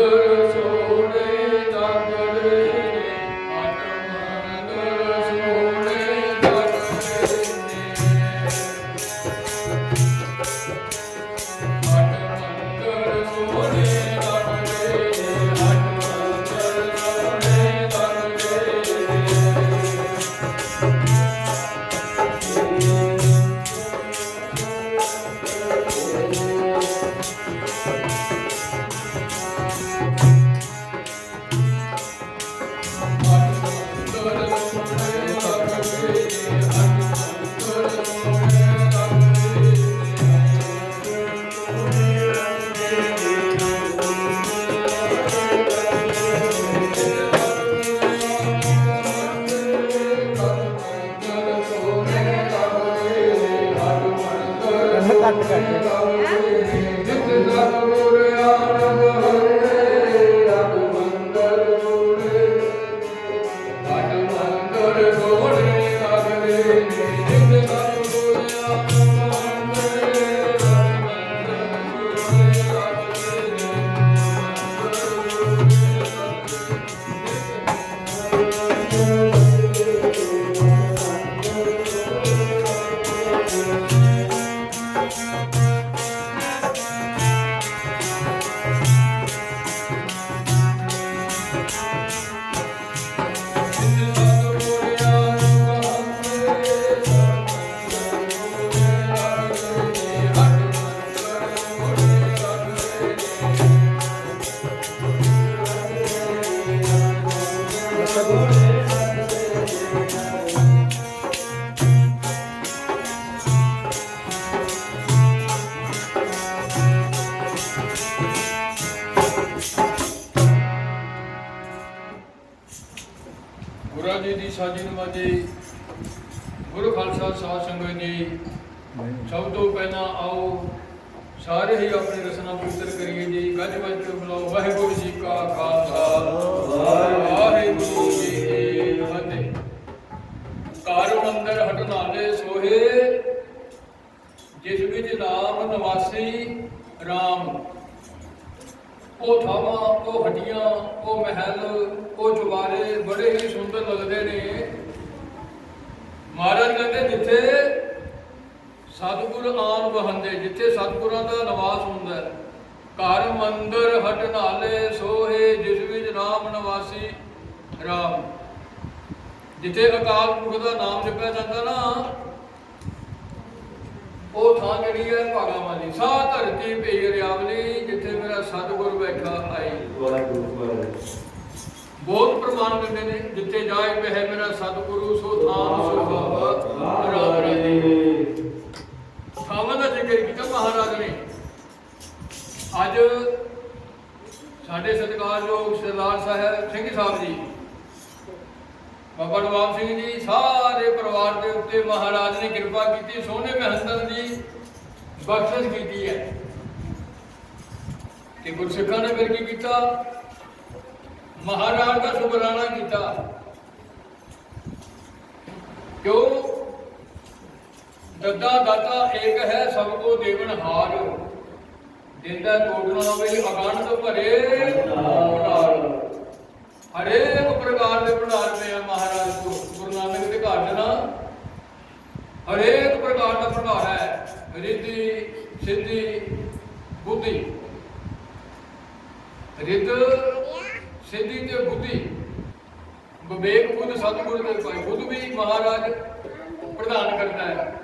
ਹਟ ਗੁਰਾਂ ਜੀ ਦੀ ਸਾਜੀ ਨਮਾਜ਼ੀ, ਗੁਰੂ ਖਾਲਸਾ ਸਾਹਿਬ ਸੰਗਤ ਜੀ, ਸਭ ਤੋਂ ਪਹਿਲਾਂ ਆਓ, ਸਾਰੇ ਹੀ ਆਪਣੀ ਰਸਨਾ ਪਵਿੱਤਰ ਕਰੀਏ ਜੀ। ਗੱਜ ਵੱਜ ਕੇ ਬੁਲਾਓ, ਵਾਹਿਗੁਰੂ ਜੀ ਕਾ ਖਾਲਸਾ। ਉਹ ਥਾਵਾਂ ਉਹ ਹੱਡੀਆਂ ਉਹ ਮਹਿਲ ਉਹ ਚੁਬਾਰੇ ਬੜੇ ਹੀ ਸੁੰਦਰ ਲੱਗਦੇ ਨੇ। ਮਹਾਰਾਜ ਕਹਿੰਦੇ ਜਿੱਥੇ ਸਤਿਗੁਰ ਆਨ ਬਹੰਦੇ ਜਿੱਥੇ ਸਤਿਗੁਰਾਂ ਦਾ ਨਿਵਾਸ ਹੁੰਦਾ ਹੈ, ਘਰ ਮੰਦਰ ਹਟ ਨਾਲੇ ਸੋਹੇ, ਜਿਸ ਵਿੱਚ ਨਾਮ ਨਿਵਾਸੀ ਰਾਮ। ਜਿੱਥੇ ਅਕਾਲ ਪੁਰਖ ਦਾ ਨਾਮ ਜਪਿਆ ਜਾਂਦਾ ਨਾ ਉਹ ਥਾਂ ਜਿਹੜੀ ਹੈ ਭਾਗਾਂ ਦੀ ਸਾਹ ਧਰਤੀ ਪਈ ਰਿਆਵਲੀ ਜਿੱਥੇ ਮੇਰਾ ਸਤਿਗੁਰ ਬੈਠਾ ਆਈ ਬਹੁਤ ਪ੍ਰਮਾਣ ਦਿੰਦੇ ਨੇ ਜਿੱਥੇ ਜਾਏ ਬਹਿ ਮੇਰਾ ਸਤਿਗੁਰੂ ਸੋ ਥਾਨ ਰਾਮ ਰਾਜੇ ਥਾਵਾਂ ਦਾ ਜ਼ਿਕਰ ਕੀਤਾ ਮਹਾਰਾਜ ਨੇ। ਅੱਜ ਸਾਡੇ ਸਤਿਕਾਰਯੋਗ ਸਰਦਾਰ ਸਾਹਿਬ ਸਿੰਘ ਸਾਹਿਬ ਜੀ ਬਾਬਾ ਨਵਾਬ ਸਿੰਘ ਜੀ, ਸਾਰੇ ਪਰਿਵਾਰ ਦੇ ਉੱਤੇ ਮਹਾਰਾਜ ਨੇ ਕਿਰਪਾ ਕੀਤੀ ਸੋਹਣੇ ਮਹੰਤਨ ਦੀ ਬਖਸ਼ਿਸ਼ ਕੀਤੀ ਹੈ। ਤੇ ਗੁਰਸਿੱਖਾਂ ਨੇ ਫਿਰ ਕੀ ਕੀਤਾ? ਮਹਾਰਾਜ ਦਾ ਸ਼ੁਕਰਾਨਾ ਕੀਤਾ। ਕਿਉਂ? ਦੱਦਾ ਦਾਤਾ ਏਕ ਹੈ ਸਭ ਕੋ ਦੇਵਨ ਹਾਰ। ਦਿੰਦਾ ਕੋਟ ਨਾ ਹੋਵੇ ਅਗੰਤ ਭਰੇ ਭੰਡਾਰ ਹਰੇਕ ਪ੍ਰਕਾਰ ਦੇ ਭੰਡਾਰ ਪਏ ਆ ਮਹਾਰਾਜ ਕੋ ਗੁਰੂ ਨਾਨਕ ਦੇ ਘਰ ਦੇ ਨਾ ਹਰੇਕ ਪ੍ਰਕਾਰ ਦਾ ਭੰਡਾਰ ਹੈ ਰਿੱਧੀ ਸਿੱਧੀ ਬੁੱਧੀ। ਰਿੱਧ ਸਿੱਧੀ ਤੇ ਬੁੱਧੀ। ਵਿਵੇਕ ਬੁੱਧ ਸਤਿਗੁਰ ਦੇ ਪਾਏ ਬੁੱਧ ਵੀ ਮਹਾਰਾਜ ਪ੍ਰਦਾਨ ਕਰਦਾ ਹੈ।